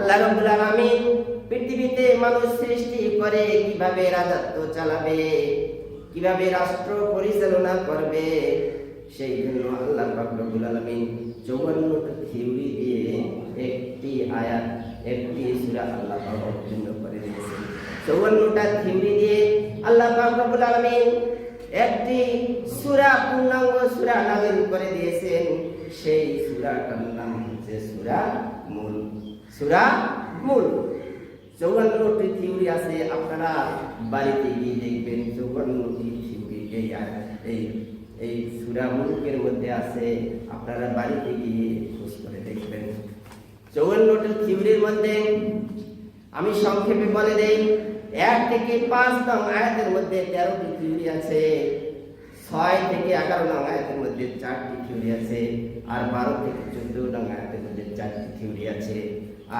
আল্লাহ রাব্বুল আলামিন পৃথিবীতে মানুষ সৃষ্টি করে কীভাবে রাজত্ব চালাবে, কীভাবে রাষ্ট্র পরিচালনা করবে সেই জন্য আল্লাহ রব্বুল আলামিন চৌবান্নটা থিওরি দিয়ে একটি আয়াত, একটি সূরা আল্লাহ অবতীর্ণ করে দিয়েছেন। চৌবান্নটা থিওরি দিয়ে আল্লাহ রব্বুল আলামিন একটি সূরা পূর্ণাঙ্গ সূরা নাযিল করে দিয়েছেন। সেই সূরাটার নাম হচ্ছে সূরা মূল। সূরা মূল। চৌবান্নটি থিওরি আছে, আপনারা বাড়িতে গিয়ে দেখবেন চৌবান্নটি থিওরি এই এই সূরা মুলকের মধ্যে আছে, আপনারা বাড়িতে গিয়ে খোঁজ করে দেখবেন। চৌবান্নটি থিওরির মধ্যে আমি সংক্ষেপে বলে দেই, এক থেকে পাঁচ নং আয়াতের মধ্যে তেরোটি থিওরি আছে। ছয় থেকে এগারো নং আয়াতের মধ্যে চারটি থিওরি আছে, আর বারো থেকে চোদ্দ নং আয়াতের মধ্যে চারটি থিওরি আছে,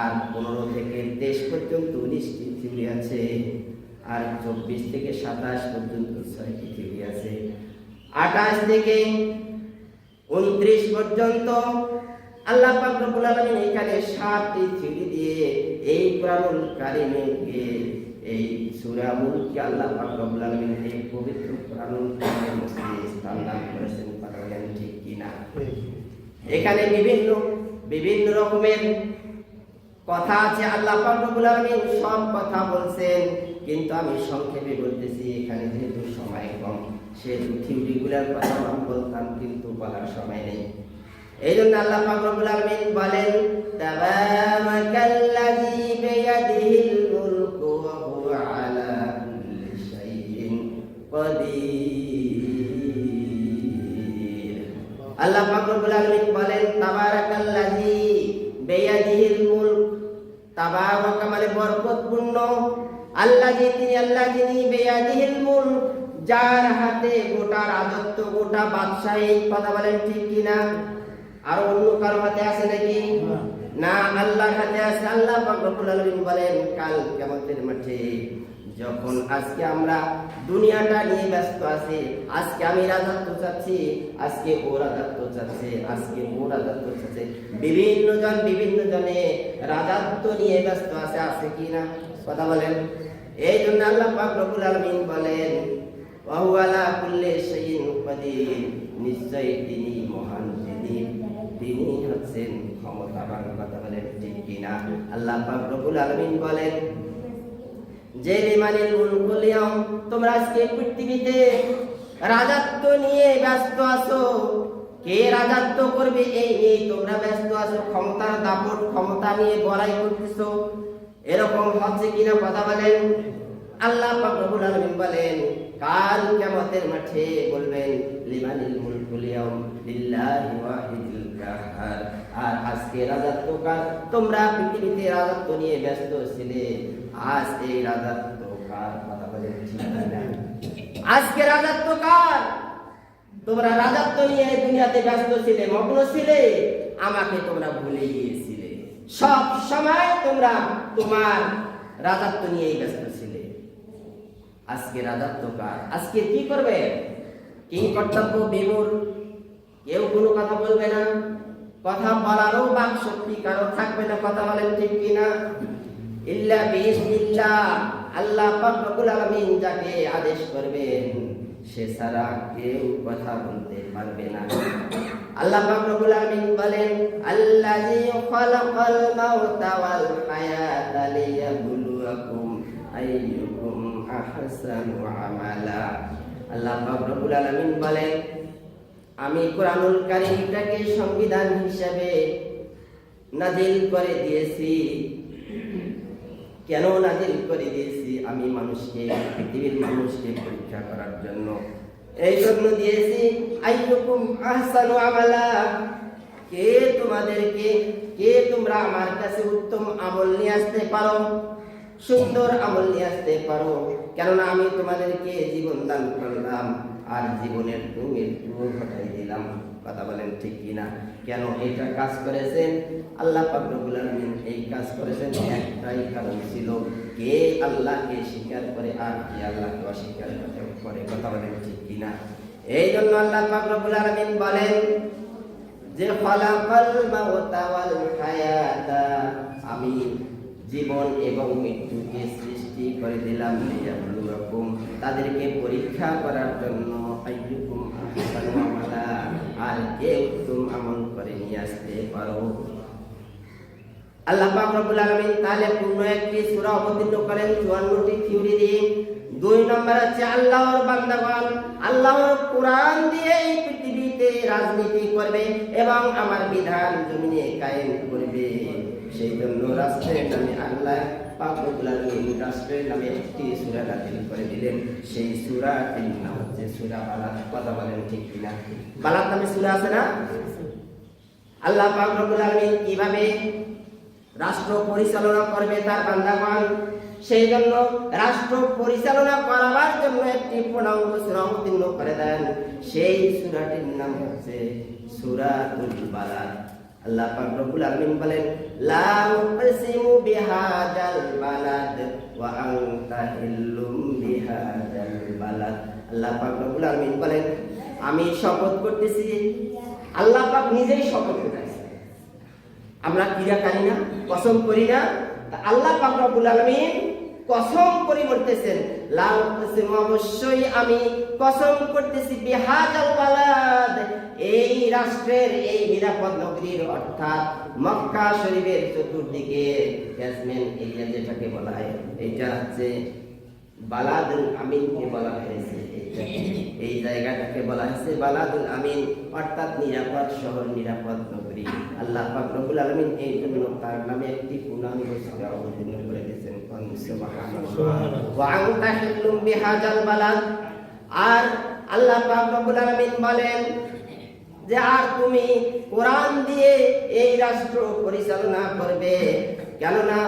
আর পনেরো থেকে তেইশ পর্যন্ত উনিশটি থিওরি আছে, আর চব্বিশ থেকে সাতাশ পর্যন্ত ছয়টি থিওরি আছে। আঠাশ থেকে উনত্রিশ পর্যন্ত আল্লাহ পাক রব্বুল এখানে সাতটি থিওরি দিয়ে এই কোরআনুল কারিমকে এই সূরা মুলকে আল্লাহ পাক এই পবিত্র স্থান করেছেন পাঠালেন ঠিক কিনা? এখানে বিভিন্ন বিভিন্ন রকমের কথা আছে, আল্লাহ পাক সব কথা বলছেন, কিন্তু আমি সংক্ষেপে বলতেছি, এখানে যেহেতু সময় কম, সেহেতু থিওরিগুলোর কথা আমি বলতাম, কিন্তু বলার সময় নেই। এই জন্য আল্লাহ পাক বলেন আল্লাহ পাক রব্বুল বলেন তাবারাকাল্লাযী বিয়াদিহিল মুলক। তাবারাকা মানে বরকতপূর্ণ। আল্লাহ তিনি আল্লাহ যিনি বেয়াদিহিল মুলক যার হাতে গোটা রাজত্ব গোটা বাদশাহী কথা বলেন ঠিক কিনা আর অন্য কারও হাতে আছে নাকি? না। আল্লাহর হাতে আছে। আল্লাহ পাক রব্বুল বলেন কাল কিয়ামতের মাঠে যখন আজকে আমরা দুনিয়াটা নিয়ে ব্যস্ত আছি, আজকে আমি রাজত্ব চাচ্ছি, আজকে ও রাজত্ব চাচ্ছে, আজকে ও রাজত্ব চাচ্ছে। বিভিন্ন জন বিভিন্ন জনে রাজত্ব নিয়ে ব্যস্ত আছে আছে কি না? কথা বলেন। এই জন্য আল্লাহ পাক রব্বুল আলামিন বলেন ওয়াহু আলা কুল্লি শাইইন কাদির নিশ্চয়ই তিনি মহান যিনি। তিনি হচ্ছেন ক্ষমতাবান, কথা বলেন ঠিক কিনা আল্লাহ পাক রব্বুল আলামিন বলেন যে লিমানিল মুলকুল ইয়াউম তোমরা আজকে পৃথিবীতে রাজত্ব নিয়ে ব্যস্ত আছো, কে রাজত্ব করবে এই নিয়ে তোমরা ব্যস্ত আছো, ক্ষমতার দাপট, ক্ষমতা নিয়ে বড়াই করতেছো, এরকম হচ্ছে কিনা কথা বলেন। আল্লাহ রব্বুল বলেন, কাল কিয়ামতের মাঠে বলবেন লিমানিল মুলকুল ইয়াউম লিল্লাহি ওয়াহিদিল কাহার। আর আজকে রাজত্ব কার তোমরা পৃথিবীতে রাজত্ব নিয়ে ব্যস্ত ছিলে। আজ এই রাজত্ব কথা না? আজকে রাজত্ব কার? তোমরা রাজত্ব নিয়ে দুনিয়াতে ব্যস্ত ছিলে, মগ্ন ছিলে, আমাকে তোমরা ভুলে গিয়েছিলে। সব সময় তোমরা তোমার রাজত্ব নিয়েই ব্যস্ত ছিলে। আজকে রাজত্ব কার? আজকে কি করবে? কি কর্তব্য বিমূর কেউ কোনো কথা বলবে না। কথা বলারও বাক শক্তি কারও থাকবে না, কথা বলেন ঠিক কিনা? ইল্লা বিইজনিল্লাহ আল্লাহ পাক রব্বুল আলামিন যাকে আদেশ করবেন, সে ছাড়া কেউ কথা বলতে পারবে না। আল্লাহ পাক রব্বুল আলামিন বলেন, আল্লাযী খালাকাল মাউতা ওয়াল লিয়াবলুয়াকুম আইয়ুকুম আহসানু আমালা। আল্লাহ পাক রব্বুল আলামিন বলেন, আমি কোরআনুল কারীমটাকে সংবিধান হিসাবে নাজিল করে দিয়েছি। কেন নাজিল করে দিয়েছি আমি মানুষকে, পৃথিবীর মানুষকে পরীক্ষা করার জন্য। এই জন্য দিয়েছি, আইয়ুকুম আহসানু আমালা। কে তোমাদেরকে, কে তোমরা আমার কাছে উত্তম আমল নিয়ে আসতে পারো? সুন্দর আমল নিয়ে আসতে পারো। কেননা আমি তোমাদেরকে জীবন দান করলাম, আর জীবনের মৃত্যুও ঘটাই দিলাম। কথা বলেন ঠিক কিনা? কেন এটা কাজ করেছেন? আল্লাহ আলামিন এই কাজ করেছেন একটাই কারণ ছিল, কে আল্লাহকে স্বীকার করে আর কে আল্লাহকে অস্বীকার করে কথা বলেন ঠিক কিনা? এই জন্য আল্লাহ পাক রব্বুল আলামিন বলেন যে হায়াতা। আমি জীবন এবং মৃত্যুকে সৃষ্টি করে দিলাম লিয়াবলুয়াকুম তাদেরকে পরীক্ষা করার জন্য আর কে উত্তম আমল করে নিয়ে আসতে পারো। আল্লাহ পাক রব্বুল আলামিন তাহলে পূর্ণ একটি সূরা অবতীর্ণ করেন 54টি থিওরি দিয়ে। দুই নম্বর হচ্ছে আল্লাহর বান্দাগণ। আল্লাহর কোরআন দিয়ে এই পৃথিবীতে রাজনীতি করবে এবং আমার বিধান জমিনে কায়েম করবে। সেই জন্য রাষ্ট্রের নামে আল্লাহ পাক রব্বুল নামে একটি সূরা নাযিল করে দিলেন। সেই সূরাটির নাম হচ্ছে সূরা বালাদ। কথা বলেন ঠিক কিনা? বালাদ নামে সূরা আছে না? আল্লাহ পাক রব্বুল আলামিন কীভাবে রাষ্ট্র পরিচালনা করবে তার বান্দাগণ? সেই জন্য রাষ্ট্র পরিচালনা করাবার জন্য একটি পূর্ণাঙ্গ সূরা অবতীর্ণ করে দেন। সেই সুরাটির নাম হচ্ছে সূরাতুল বালাদ। আল্লাহ পাক রব্বুল আলামিন বলেন, লা উকসিমু বিহাদাল বালাদ ওয়া আনতা হিল্লুম বিহাদাল বালাদ। আল্লাহ পাক রব্বুল বলেন, আমি শপথ করতেছি, আল্লাহ পাক নিজেই শপথ করতেছে। আমরা ক্রীড়া করি না কসম করি না আল্লাহ পাক রব্বুল আলামিন কসম করে বলতেছেন লা অবশ্যই আমি কসম করতেছি বিহাজাল বালাদ। এই রাষ্ট্রের এই নিরাপদ নগরীর, অর্থাৎ মক্কা শরীফের চতুর্দিকে ক্যাসমেন এরিয়া যেটাকে বলা হয়, এটা হচ্ছে বালাদ আমিনকে বলা হয়েছে। এই জায়গাটাকে বলা হয়েছে বালাদুল আমিন অর্থাৎ নিরাপদ শহর নিরাপদ নগরী। আল্লাহ পাক রব্বুল আলামিন এই জন্য তার নামে একটি পূর্ণাঙ্গ সূরা অবতীর্ণ করে দিয়েছেন। আর আল্লাহ পাক রব্বুল আলামিন বলেন যে আর তুমি কোরআন দিয়ে এই রাষ্ট্র পরিচালনা করবে কেননা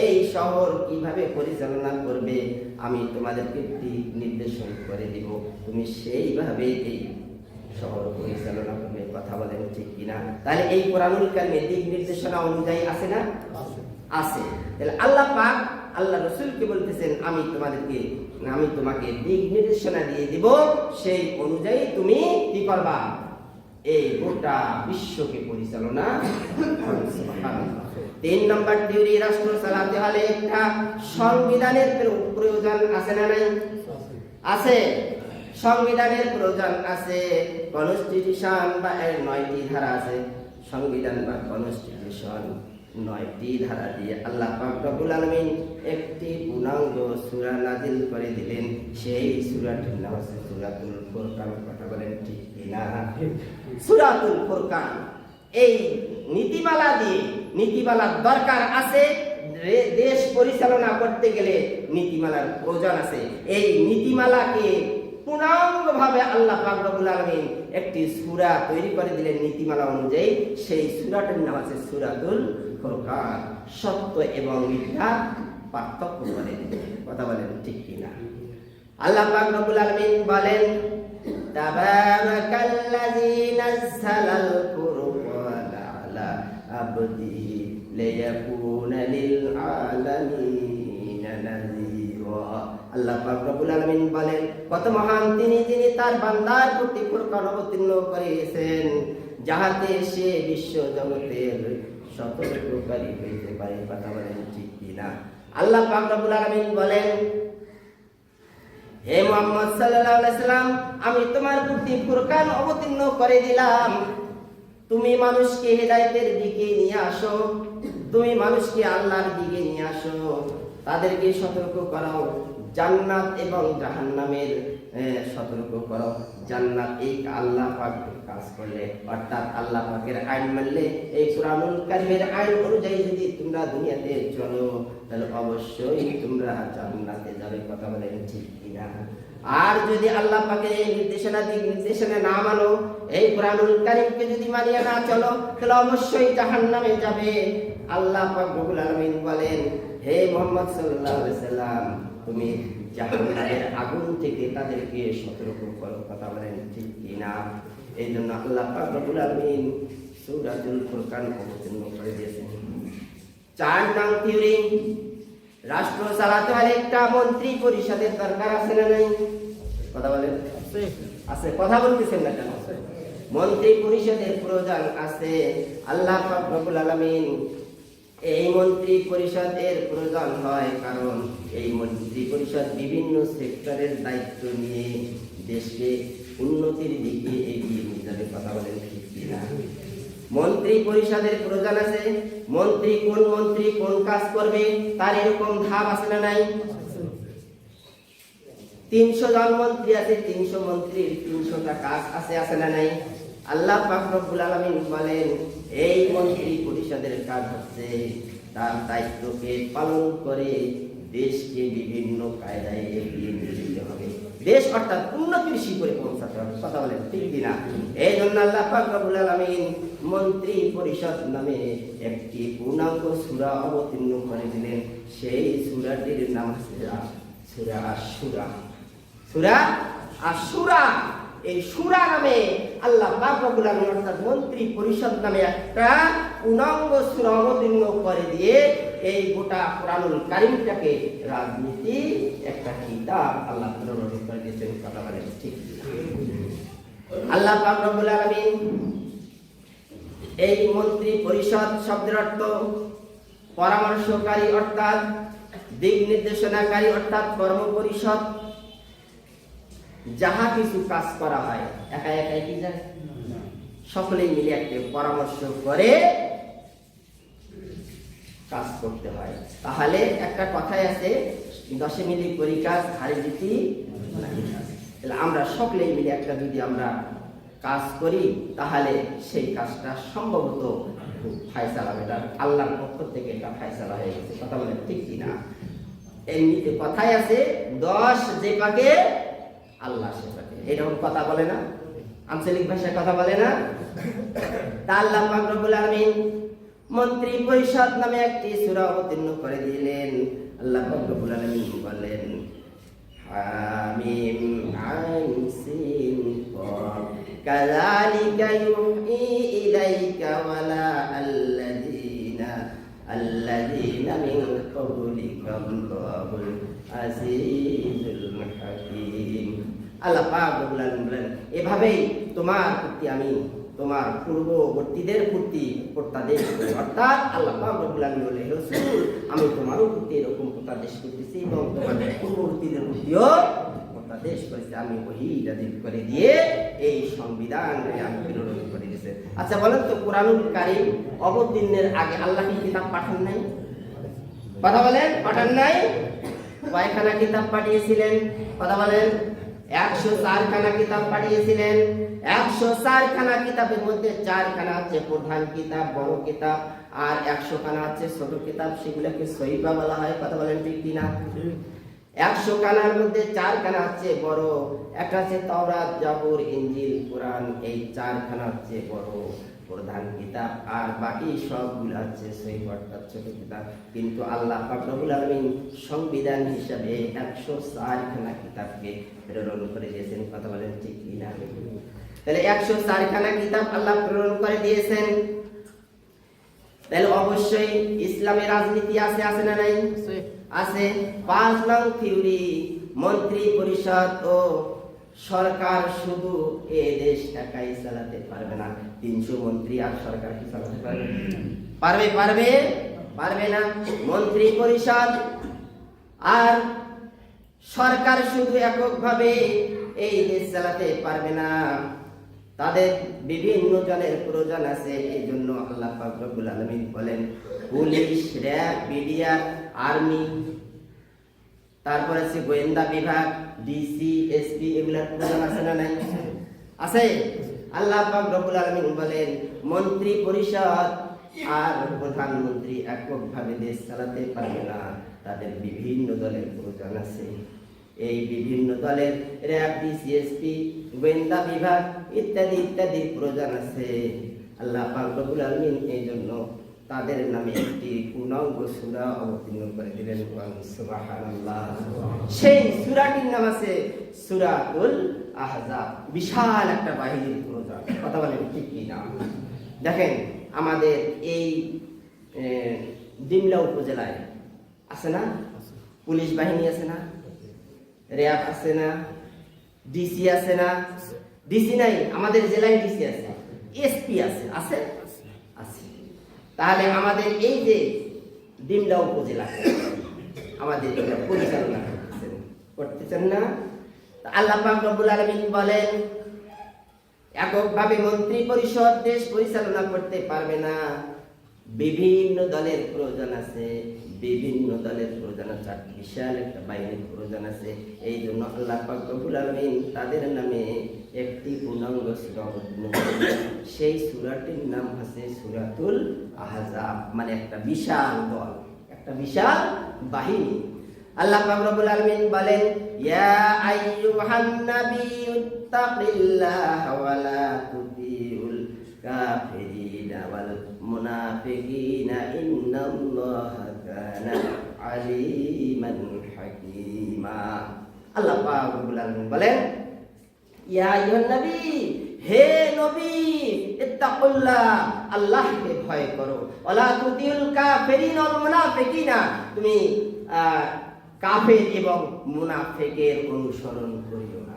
এই শহর কীভাবে পরিচালনা করবে আমি তোমাদেরকে দিক নির্দেশন করে দিব। তুমি সেইভাবে এই শহর পরিচালনা করবে কথা বলেন ঠিক কিনা? তাহলে এই কোরআনুল কারিমে দিক নির্দেশনা অনুযায়ী আছে না? আছে। তাহলে আল্লাহ পাক আল্লাহ রসুলকে বলতেছেন আমি তোমাদেরকে আমি তোমাকে দিক নির্দেশনা দিয়ে দিব সেই অনুযায়ী তুমি কি করবা? এই গোটা বিশ্বকে পরিচালনা। তিন নম্বর থিওরি রাষ্ট্র চালাতে হলে একটা সংবিধানের প্রয়োজন আছে না নাই? আছে। সংবিধানের প্রয়োজন আছে। কনস্টিটিউশন বা এর নয়টি ধারা আছে। সংবিধান বা কনস্টিটিউশন নয়টি ধারা দিয়ে আল্লাহ পাক রব্বুল আলামিন একটি পূর্ণাঙ্গ সূরা নাজিল করে দিলেন। সেই সূরাটির নাম আছে সূরাতুল ফুরকান। কথা বলেন ঠিক কিনা? সূরাতুল ফুরকান। এই নীতিমালা দিয়ে নীতিমালার দরকার আছে দেশ পরিচালনা করতে গেলে নীতিমালার প্রয়োজন আছে। এই নীতিমালাকে পূর্ণাঙ্গ ভাবে আল্লাহ পাক রব্বুল আলামিন একটি সূরা তৈরি করে দিলেন নীতিমালা অনুযায়ী। সেই সূরাটির নাম আছে সূরাতুল ফুরকান। সত্য এবং মিথ্যা পার্থক্য করে কথা বলেন ঠিক কিনা? আল্লাহ পাক রব্বুল আলামিন বলেন, তাবারাকাল্লাযী নাযালাল লিয়াকুনা লিল আলামিনা নাযীরা আল্লাহ পাক রব্বুল আলামিন বলেন, কত মহান তিনি, যিনি তার বান্দার প্রতি ফুরকান অবতীর্ণ করিয়েছেন যাহাতে সে বিশ্ব জগতের সতর্ককারী হইতে পারে। কথা বলেন ঠিক কিনা? আল্লাহ পাক রব্বুল আলামিন বলেন, হে মোহাম্মদ সাল্লাল্লাহু আলাইহি সাল্লাম আমি তোমার প্রতি ফুরকান অবতীর্ণ করে দিলাম। তুমি মানুষকে হেদায়তের দিকে নিয়ে আসো। তুমি মানুষকে আল্লাহর দিকে নিয়ে আসো। তাদেরকে সতর্ক করাও জান্নাত এবং জাহান্নামের সতর্ক করাও জান্নাত এই আল্লাহ পাক। কাজ করলে, অর্থাৎ আল্লাহ পাকের আইন মানলে, এই কোরআনুল কারিমের আইন অনুযায়ী যদি তোমরা দুনিয়াতে চলো, তাহলে অবশ্যই তোমরা জান্নাতে যাবে। কথা বলেন ঠিক কিনা? আর যদি আল্লাহ পাকের এই নির্দেশনা দিক নির্দেশনা না মানো, এই কোরআনুল কারিমকে যদি মানিয়ে না চলো, তাহলে অবশ্যই জাহান্নামে যাবে। আল্লাহ পাক রব্বুল আলামিন বলেন, হে মোহাম্মদ আলাইহি সাল্লাম, তুমি জাহান্নামের আগুন থেকে তাদেরকে সতর্ক করো। কথা বলেন ঠিক কিনা? এই জন্য আল্লাহ পাক sudah আলামিন সূরাতুল ফুরকান অবতীর্ণ করে দিয়েছেন চার নং থিওরি রাষ্ট্র চালাতে হলে একটা মন্ত্রী পরিষদের দরকার আছে না নাই কথা বলেন আছে কথা বলতেছেন না কেন মন্ত্রী পরিষদের প্রয়োজন আছে আল্লাহ পাক আলমিন আলামিন এই মন্ত্রী পরিষদের প্রয়োজন হয় কারণ এই মন্ত্রী পরিষদ বিভিন্ন সেক্টরের দায়িত্ব নিয়ে দেশকে উন্নতির দিকে এগিয়ে নিয়ে যাবে কথা বলেন ঠিক কিনা? মন্ত্রী পরিষদের প্রয়োজন আছে। মন্ত্রী কোন মন্ত্রী কোন কাজ করবে তার এরকম ধাপ আছে না নাই? তিনশো জন মন্ত্রী আছে, তিনশো মন্ত্রীর তিনশোটা কাজ আছে আছে না নাই? আল্লাহ পাক রব্বুল আলামিন বলেন, এই মন্ত্রী পরিষদের কাজ হচ্ছে তার দায়িত্বকে পালন করে দেশকে বিভিন্ন কায়দায় এগিয়ে নিয়ে যেতে হবে। দেশ অর্থাৎ উন্নতির শিখরে পৌঁছাতে হবে। কথা বলেন, ঠিক কিনা? এই জন্য আল্লাহ পাক রব্বুল আলামিন মন্ত্রী পরিষদ নামে একটি পূর্ণাঙ্গ সুরা অবতীর্ণ করে দিলেন। সেই সুরাটির নাম সুরা? সুরা আর সুরা এই সুরা নামে আল্লাহ অর্থাৎ মন্ত্রী পরিষদ নামে একটা পূর্ণাঙ্গ সূরা অবতীর্ণ করে দিয়ে এই গোটা কোরআনুল কারীমটাকে রাজনীতি একটা কিতাব আল্লাহ করে দিয়েছেন, কথা বলেন ঠিক আল্লাহ পাক রব্বুল আলামিন এই মন্ত্রী পরিষদ শব্দের অর্থ পরামর্শকারী অর্থাৎ দিক নির্দেশনাকারী অর্থাৎ কর্ম পরিষদ যাহা কিছু কাজ করা হয় একা একাই কি যায়? সকলেই মিলে একটি পরামর্শ করে কাজ করতে হয়। তাহলে একটা কথাই আছে, দশে মিলি করি কাজ, হারে জিতি তাহলে আমরা সকলে মিলে একটা যদি আমরা কাজ করি, তাহলে সেই কাজটা সম্ভবত ফায়সালা হবে। এটা আল্লাহর পক্ষ থেকে এটা ফায়সালা হয়ে গেছে। কথা বলে ঠিক কিনা? এমনিতে কথাই আছে, দশ যে পাকে আল্লাহ এরকম কথা বলে না, আঞ্চলিক ভাষায় কথা বলে না। তা আল্লাহ পাক রব্বুল আলামিন মন্ত্রী পরিষদ নামে একটি সূরা অবতীর্ণ করে দিলেন। আল্লাহ পাক রব্বুল আলামিন বলেন হামিম আইন সিন আল্লাহ পাক আলামিন বলেন, এভাবেই তোমার প্রতি আমি, তোমার পূর্ববর্তীদের প্রতি প্রত্যাদেশ অর্থাৎ আল্লাহ পাক আলামিন বলে আমি তোমারও প্রতি এরকম প্রত্যাদেশ করতেছি এবং তোমাদের পূর্ববর্তীদের প্রতিও প্রত্যাদেশ করেছি। আমি ওহি নাযিল করে দিয়ে এই সংবিধান আমি প্রেরণ করে দিয়েছে। আচ্ছা বলেন তো, কোরআনুল কারীম অবতীর্ণের আগে আল্লাহ কি কিতাব পাঠান নাই? কথা বলেন, পাঠান নাই? কয়খানা কিতাব পাঠিয়েছিলেন। কথা বলেন একশো চারখানা কিতাব পাঠিয়েছিলেন, একশো চারখানা কিতাবের মধ্যে চারখানা হচ্ছে প্রধান কিতাব, বড় কিতাব, আর একশো খানা হচ্ছে ছোট কিতাব। সেগুলোকে সহিবা বলা হয়, কথা বলেন ঠিক কিনা? একশো কানার মধ্যে চারখানা আছে বড়, একটা হচ্ছে তওরাত, জাবুর ইঞ্জিল কোরআন, এই চারখানা হচ্ছে বড়। প্রধান কিতাব আর বাকি সবগুলো হচ্ছে সেই অর্থাৎ ছোট কিতাব। কিন্তু আল্লাহ ফাকরুল আলমিন সংবিধান হিসাবে একশো চারখানা কিতাবকে প্রেরণ করে দিয়েছেন। কথা বলেন ঠিক কিনা তাহলে একশো চারখানা কিতাব আল্লাহ প্রেরণ করে দিয়েছেন। তাহলে অবশ্যই ইসলামের রাজনীতি আছে আছে না নাই? আছে। পাঁচ নং থিওরি মন্ত্রী পরিষদ ও সরকার শুধু এ দেশ একাই চালাতে পারবে না। তিনশো মন্ত্রী আর সরকার কি চালাতে পারবে পারবে পারবে পারবে না। মন্ত্রী পরিষদ আর সরকার শুধু এককভাবে এই দেশ চালাতে পারবে না। তাদের বিভিন্ন জনের প্রয়োজন আছে এই জন্য আল্লাহ পাক রব্বুল আলামিন বলেন পুলিশ র্যাব বিডিআর আর্মি তারপর আছে গোয়েন্দা বিভাগ ডিসি এসপি এগুলার প্রয়োজন আছে না নাই? আছে? আল্লাহ পাক রব্বুল বলেন, মন্ত্রী পরিষদ আর প্রধানমন্ত্রী এককভাবে দেশ চালাতে পারবে না। তাদের বিভিন্ন দলের প্রয়োজন আছে। এই বিভিন্ন দলের র্যাব, ডিসিএসপি, গোয়েন্দা বিভাগ ইত্যাদি ইত্যাদি প্রয়োজন আছে। আল্লাহ পাক আলামিন এই জন্য তাদের নামে একটি পূর্ণাঙ্গ সূরা অবতীর্ণ করে দিলেন সেই সূরাটির নাম আছে সূরাতুল আহজাব, বিশাল একটা বাহিনীর প্রয়োজন কথা বলেন ঠিক কি না দেখেন, আমাদের এই ডিমলা উপজেলায় আছে না? পুলিশ বাহিনী আছে না? র্যাব আছে না? ডিসি আছে না? ডিসি নাই, আমাদের জেলায় ডিসি আছে। এসপি আছে আছে? আছে। তাহলে আমাদের এই যে ডিমলা উপজেলা, আমাদের পরিচালনা করতেছেন। করতেছেন না? আল্লাহ রব্বুল আলামিন বলেন এককভাবে মন্ত্রী পরিষদ দেশ পরিচালনা করতে পারবে না। বিভিন্ন দলের প্রয়োজন আছে, বিভিন্ন দলের প্রয়োজন আছে। বিশাল একটা বাহিনীর প্রয়োজন আছে। এই জন্য আল্লাহ রব্বুল তাদের নামে একটি পূর্ণাঙ্গ সেই সূরাটির নাম আছে সূরাতুল আহজাব। মানে একটা বিশাল দল, একটা বিশাল বাহিনী। আল্লাহ পাক রব্বুল আলামিন বলেন, ইয়া আইয়ুহান নাবিয়্যু তাকিল্লাহ ওয়া লা তুতিউল কাফিরিনা ওয়াল মুনাফিকিনা, ইন্নাল্লাহা কানা আলিমান হাকীমা। আল্লাহ পাক রব্বুল আলামিন বলেন, ইয়া আইয়ুহান নবী, হে নবী, ইত্তাকুল্লাহ, আল্লাহকে ভয় করো। ওয়ালা তুতিউল কাফিরিন ওয়াল মুনাফিকিনা, তুমি কাফের এবং মুনাফিকের অনুসরণ করিও না।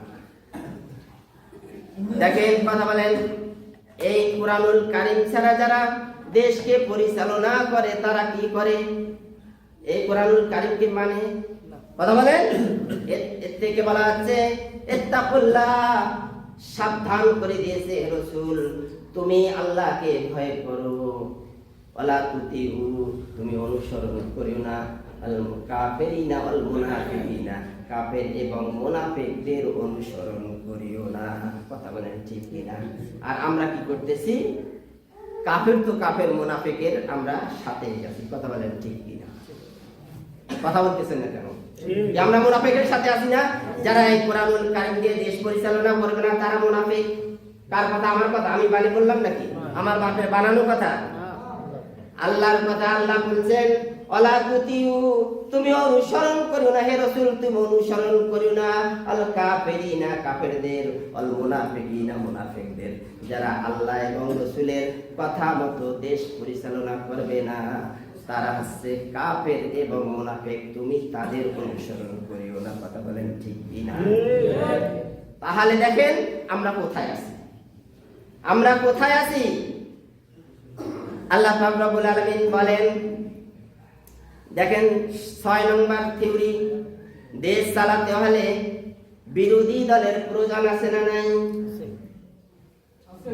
দেখেন, কথা বলেন, এই কোরআনুল কারিম ছাড়া যারা দেশকে পরিচালনা করে, তারা কি করে? এই কোরআনুল কারিমকে মানে? কথা বলেন, এর- থেকে বলা হচ্ছে সাবধান করে দিয়েছে রসুল, তুমি আল্লাহকে ভয় করো। তুতিউ, তুমি অনুসরণ করিও না। আল কাফেরিনা ওয়াল মুনাফিকিনা কাফের এবং মুনাফিকদের অনুসরণ করিও না। কথা বলেন ঠিক কিনা? আর আমরা কি করতেছি? কাফের তো কাফের, মুনাফিকের আমরা সাথে আছি। কথা বলেন ঠিক কিনা? কথা বলতেছেন না কেন? আমরা মুনাফিকের সাথে আছি না, যারা এই কোরআনুল কারিম দিয়ে দেশ পরিচালনা করবে না, তারা মুনাফিক। কার কথা? আমার কথা? আমি বানি বললাম নাকি? আমার বাপের বানানো কথা? আল্লাহর কথা আল্লাহ বলছেন অলা তুতিউ তুমি অনুসরণ করিও না, হে রসুল, তুমি অনুসরণ করিও না। আল কাফেরিনা কাফেরদের, অল মুনাফিকিনা মুনাফিকদের, যারা আল্লাহ এবং রসুলের কথা মতো দেশ পরিচালনা করবে না, তারা হচ্ছে কাফের এবং মুনাফিক, তুমি তাদের অনুসরণ করিও না। কথা বলেন ঠিক কিনা তাহলে দেখেন, আমরা কোথায় আছি? আমরা কোথায় আছি? আল্লাহ রব্বুল আলামিন বলেন দেখেন ছয় নম্বর থিওরি, দেশ চালাতে হলে বিরোধী দলের প্রয়োজন আছে না নাই?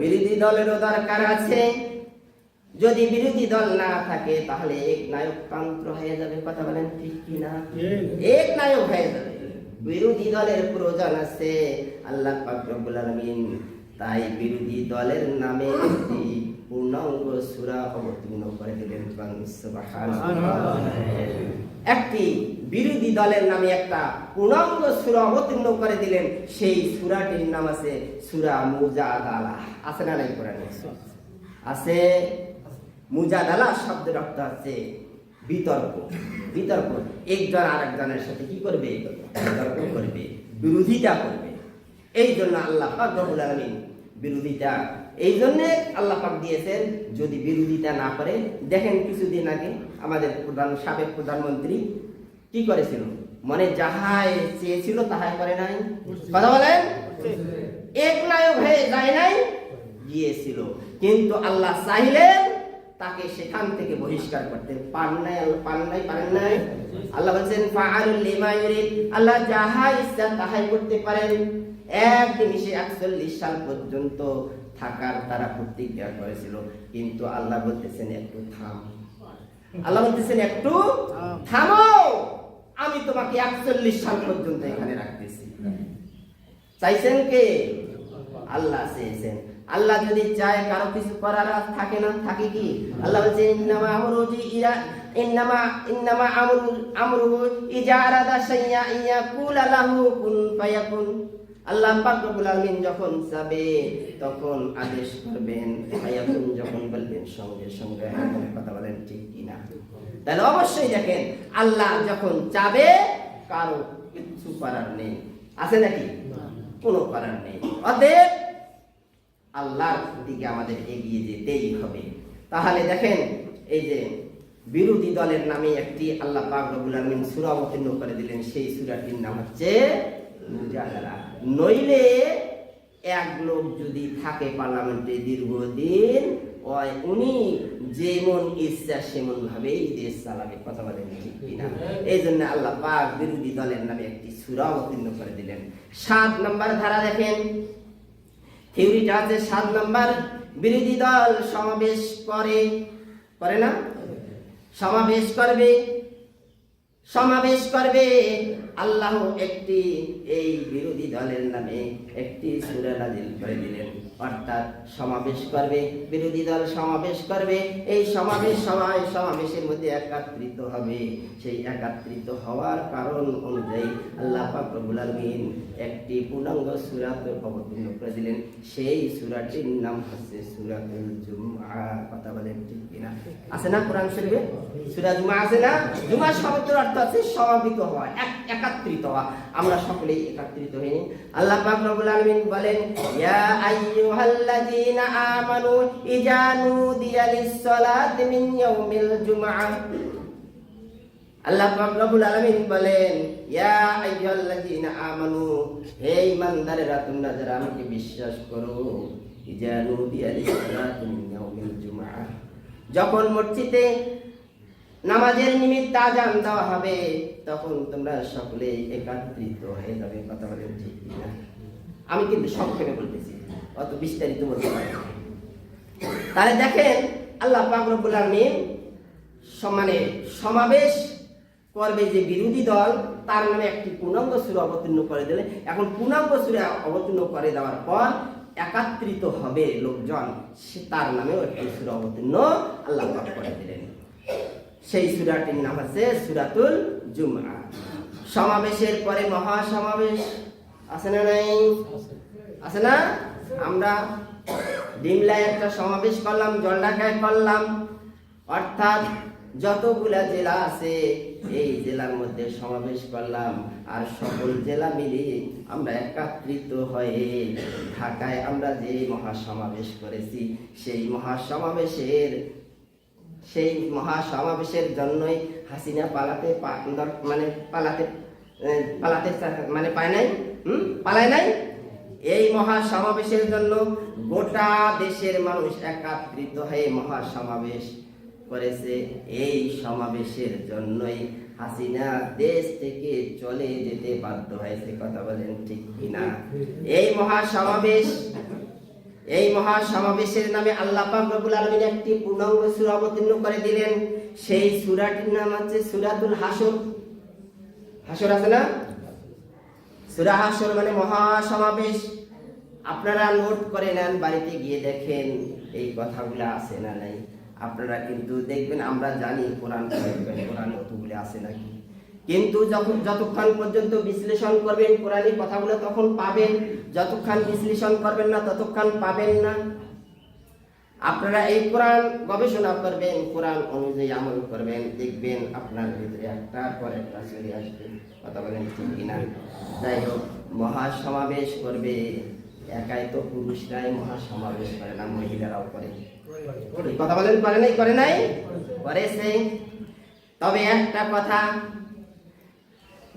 বিরোধী দলেরও দরকার আছে। যদি বিরোধী দল না থাকে, তাহলে এক নায়ক তন্ত্র হয়ে যাবে। কথা বলেন ঠিক কি না? এক নায়ক হয়ে যাবে। বিরোধী দলের প্রয়োজন আছে। আল্লাহ পাক রব্বুল আলামিন তাই বিরোধী দলের নামে একটি পূর্ণাঙ্গ সূরা অবতীর্ণ করে দিলেন একটি বিরোধী দলের নামে একটা পূর্ণাঙ্গ সূরা অবতীর্ণ করে দিলেন। সেই সূরাটির নাম আছে সূরা মুজাদালা। আছে না নাই কোরআনে? আছে। মুজাদালা শব্দের অর্থ আছে বিতর্ক। বিতর্ক। একজন আরেকজনের সাথে কি করবে? বিতর্ক করবে। বিরোধিতা করবে। এই জন্য আল্লাহ বিরোধিতা এই জন্যে আল্লাহ পাক দিয়েছেন, যদি বিরোধিতা না করে, দেখেন কিছুদিন আগে আমাদের প্রধান, সাবেক প্রধানমন্ত্রী কি করেছিল? মনে যাহাই চেয়েছিল তাহাই করে নাই। কথা বলেন? এক নায়ক হয়ে যায় নাই, গিয়েছিল। কিন্তু আল্লাহ চাইলেন তাকে সেখান থেকে বহিষ্কার করতে পান নাই পারেন নাই পারেন নাই। আল্লাহ বলছেন আল্লাহ যাহা ইচ্ছা তাহাই করতে পারেন। এক নিমিষে একচল্লিশ সাল পর্যন্ত থাকার তারা প্রতিজ্ঞা করেছিল। কিন্তু আল্লাহ বলতেছেন, একটু থাম। আল্লাহ বলতেছেন, একটু থামো। আমি তোমাকে একচল্লিশ সাল পর্যন্ত এখানে রাখতেছি। চাইছেন কে? আল্লাহ চেয়েছেন। আল্লাহ যদি চায়, কারও কিছু করার থাকে না, থাকে কি? আল্লাহ বলছে, ইন্নামা আমরুজি ইরা, ইন্নামা ইন্নামা আমরু আমরু ইজা আরাদা শাইয়া ইয়াকুলা লাহু কুন ফায়াকুন। আল্লাহ পাক রব্বুল যখন চাবে তখন আদেশ করবেন ফায়াকুন যখন বলবেন, সঙ্গে সঙ্গে কথা বলেন, ঠিক কিনা? তাহলে অবশ্যই দেখেন, আল্লাহ যখন চাবে কারও কিছু করার নেই। আছে নাকি? কোনো করার নেই। অতএব আল্লাহর দিকে আমাদের এগিয়ে যেতেই হবে। তাহলে দেখেন, এই যে বিরোধী দলের নামে একটি আল্লাহ পাক রব্বুল আলামিন সূরা অবতীর্ণ করে দিলেন, সেই সূরাটির নাম হচ্ছে নইলে এক লোক যদি থাকে পার্লামেন্টে দীর্ঘদিন উনি যেমন ইচ্ছা সেমন ভাবেই দেশ চালাবে, কথা বলেন ঠিক কিনা এই জন্য আল্লাহ পাক বিরোধী দলের নামে একটি সূরা অবতীর্ণ করে দিলেন। সাত নম্বর ধারা দেখেন। থিওরিটা আছে, সাত নম্বর। বিরোধী দল সমাবেশ করে করে না? সমাবেশ করবে। সমাবেশ করবে। আল্লাহ একটি এই বিরোধী দলের নামে একটি সুরা নাজিল করে দিলেন। অর্থাৎ সমাবেশ করবে, বিরোধী দল সমাবেশ করবে। এই সমাবেশ সবাই সমাবেশের মধ্যে একাত্রিত হবে। সেই একাত্রিত হওয়ার কারণ অনুযায়ী আল্লাহ পাক রব্বুল আলামিন একটি পূর্ণাঙ্গ সূরা অবতীর্ণ করে দিলেন। সেই সূরাটির নাম হচ্ছে সূরাতুল জুমআ। কথা বলেন ঠিক কিনা? আছে না কোরআন শরীফে? সূরা জুমআ আছে না? জুমআ শব্দের অর্থ আছে সমাবেত হওয়া একাত্রিত হওয়া। আমরা সকলেই একত্রিত হই আল্লাহ পাক আলামিন বলেন, ইয়া আল্লাহ বলেন, ইয়া আমানু, হে ঈমানদারেরা, তোমরা যারা আমাকে বিশ্বাস করো ইজা নুদিয়া মিন ইয়াউমিল যখন মসজিদে নামাজের নিমিত্ত আজান দেওয়া হবে, তখন তোমরা সকলে একত্রিত হয়ে যাবে, কথা বলেন ঠিক আমি কিন্তু সংক্ষেপে বলতেছি। অত বিস্তারিত বলতে পারি। তাহলে দেখেন, আল্লাহ পাক রব্বুল আলামিন সমানে সমাবেশ করবে যে বিরোধী দল, তার নামে একটি পূর্ণাঙ্গ সুরা অবতীর্ণ করে দিলে। এখন পূর্ণাঙ্গ সুরা অবতীর্ণ করে দেওয়ার পর একাত্রিত হবে লোকজন, সে তার নামেও একটি সুরা অবতীর্ণ আল্লাহ পাক করে দিলেন। সেই সুরাটির নাম হচ্ছে সুরাতুল জুমআ। সমাবেশের পরে মহা সমাবেশ আছে না নাই? আছে না? আমরা ডিমলায় একটা সমাবেশ করলাম জলঢাকায় করলাম। অর্থাৎ যতগুলা জেলা আছে, এই জেলার মধ্যে সমাবেশ করলাম। আর সকল জেলা মিলে আমরা একাত্রিত হয়ে ঢাকায় আমরা যে মহাসমাবেশ করেছি, সেই মহাসমাবেশের সেই মহাসমাবেশের জন্যই হাসিনা পালাতে মানে পালাতে পালাতে মানে পায় নাই। হুম? পালায় নাই? এই মহাসমাবেশের জন্য গোটা দেশের মানুষ একত্রিত হয়ে মহাসমাবেশ করেছে। এই সমাবেশের জন্যই হাসিনা দেশ থেকে চলে যেতে বাধ্য হয়েছে। কথা বলেন ঠিক কিনা? এই মহাসমাবেশ, এই মহা সমাবেশের নামে আল্লাহ পাক রব্বুল আলামিন একটি পূর্ণাঙ্গ সূরা অবতীর্ণ করে দিলেন। সেই সূরাটির নাম হচ্ছে সূরাতুল হাসর হাসর আছে না? সূরা হাসর মানে মহা সমাবেশ আপনারা নোট করে নেন, বাড়িতে গিয়ে দেখেন এই কথাগুলো আছে না নাই। আপনারা কিন্তু দেখবেন, আমরা জানি কোরআন কোরআন অতগুলো আছে নাকি। কিন্তু যখন, যতক্ষণ পর্যন্ত বিশ্লেষণ করবেন কোরআনের কথাগুলো, তখন পাবেন। যতক্ষণ বিশ্লেষণ করবেন না, ততক্ষণ পাবেন না। আপনারা এই কোরআন গবেষণা করবেন, কোরআন অনুযায়ী আমল করবেন, দেখবেন আপনার ভিতরে একটা পর একটা চলে আসবে। কথা বলেন ঠিক কিনা? যাই হোক মহাসমাবেশ করবে। একাই তো পুরুষরাই মহাসমাবেশ করে না, মহিলারাও করে। কথা বলেন, করে নাই করে নাই? করেছে। তবে একটা কথা,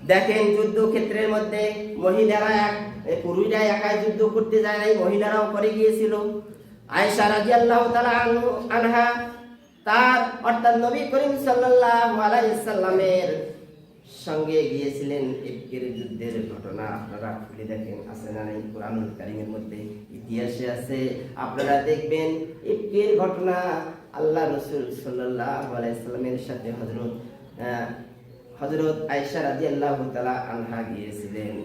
দেখেন যুদ্ধক্ষেত্রের মধ্যে মহিলারা এক পুরুষরা একাই যুদ্ধ করতে যায় নাই, মহিলারাও করে গিয়েছিল। আয়েশা রাদিয়াল্লাহু তাআলা আনহু- তার অর্থাৎ নবী করিম সাল্লাল্লাহু আলাইহি সাল্লামের সঙ্গে গিয়েছিলেন ইফকের যুদ্ধের ঘটনা। আপনারা খুলে দেখেন আছে না নাই? কোরআনুল কারিমের মধ্যে ইতিহাসে আছে। আপনারা দেখবেন ইফকের ঘটনা আল্লাহ রসুল সাল্লাল্লাহু আলাইহি সাল্লামের সাথে হযরত আহ, হজরত আয়সা রাজি আল্লাহ তালা আনহা গিয়েছিলেন।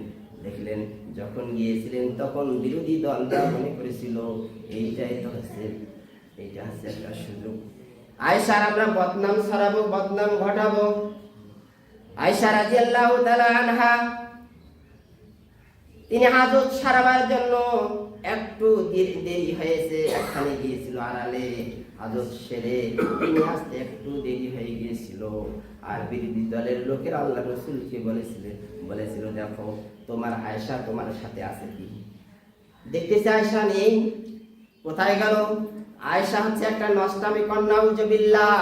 দেখলেন যখন গিয়েছিলেন তখন বিরোধী দলরা মনে করেছিল এইটাই তো হচ্ছে এইটা হচ্ছে একটা সুযোগ। আয়সার আমরা বদনাম ছড়াবো বদনাম ঘটাবো। আয়সা রাজি আল্লাহ আনহা, তিনি হাজত সারাবার জন্য একটু দেরি হয়েছে, একখানে গিয়েছিল আড়ালে। হাজত সেরে তিনি আসতে একটু দেরি হয়ে গিয়েছিল। আর বিরোধী দলের লোকের আল্লাহ রসুলকে বলেছিলেন বলেছিল, দেখো, তোমার আয়সা তোমার সাথে আছে কি? দেখতেছে আয়সা নেই। কোথায় গেল? আয়সা হচ্ছে একটা নষ্টামি কন্যা উজবিল্লাহ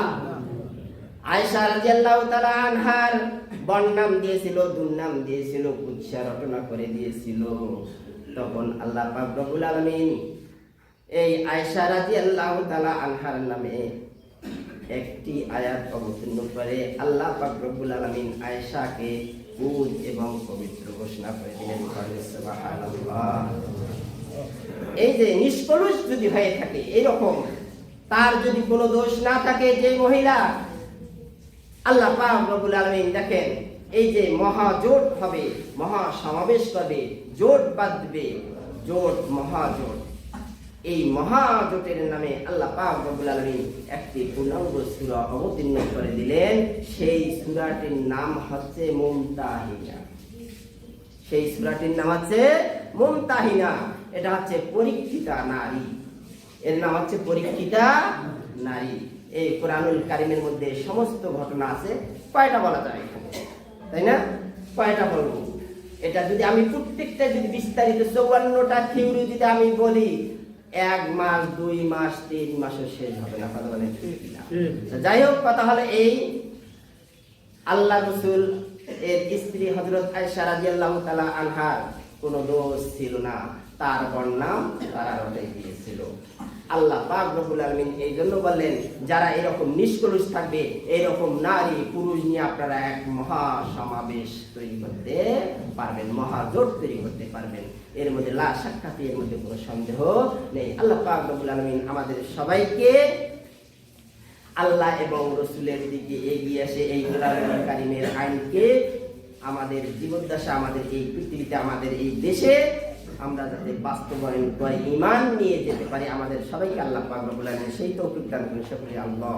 আয়সা রাদিয়াল্লাহু তাআলা আনহার বন্নাম দিয়েছিল, দুর্নাম দিয়েছিল, কুৎসা রটনা করে দিয়েছিল। তখন আল্লাহ পাক আলামিন এই আয়সা রাজি আল্লাহ তালা আনহার নামে একটি আয়াত অবতীর্ণ করে আল্লাহ পাক আলামিন আয়েশাকে উদ এবং পবিত্র ঘোষণা করে দিলেন। এই যে নিষ্কলুষ যদি হয়ে থাকে, এরকম, তার যদি কোনো দোষ না থাকে যে মহিলা আল্লাহ পাক রব্বুল আলামিন দেখেন, এই যে মহাজোট হবে, মহা সমাবেশ করবে, জোট বাঁধবে, জোট মহাজোট এই মহাজোটের নামে আল্লাহ পাক রব্বুল আলামিন একটি পূর্ণাঙ্গ সূরা অবতীর্ণ করে দিলেন। সেই সূরাটির নাম হচ্ছে মুমতাহিনা। সেই সূরাটির নাম হচ্ছে মুমতাহিনা। এটা হচ্ছে পরীক্ষিতা নারী। এর নাম হচ্ছে পরীক্ষিতা নারী। এই কোরআনুল কারিমের মধ্যে সমস্ত ঘটনা আছে, কয়টা বলা যায়? তাই না? কয়টা বলব? এটা যদি আমি প্রত্যেকটা যদি বিস্তারিত চৌয়ান্নটা থিওরি যদি আমি বলি, এক মাস, দুই মাস, তিন মাসও শেষ হবে না, কথা? তো যাই হোক, কথা হলো এই, আল্লাহ রসুল এর স্ত্রী হজরত আয়সা রাজিয়াল্লাহু তাআলা আনহার কোনো দোষ ছিল না, তার বর্ণাম তারা রটে গিয়েছিল। আল্লাহ পাক আলামিন এই জন্য বললেন, যারা এরকম নিষ্কলুষ থাকবে, এরকম নারী পুরুষ নিয়ে আপনারা এক মহা সমাবেশ তৈরি করতে পারবেন, মহাজোট তৈরি করতে পারবেন। এর মধ্যে লা সাক্ষাৎ, এর মধ্যে কোনো সন্দেহ নেই। আল্লাহ পাক আলামিন আমাদের সবাইকে আল্লাহ এবং রসুলের দিকে এগিয়ে আসে এই কারিমের আইনকে আমাদের জীবদ্দশা, আমাদের এই পৃথিবীতে, আমাদের এই দেশে আমরা যাতে বাস্তবায়ন করে ইমান নিয়ে যেতে পারি, আমাদের সবাইকে আল্লাহ পাক রব্বুল আলামিন সেই তৌফিক দান করেন। সকলে আল্লাহ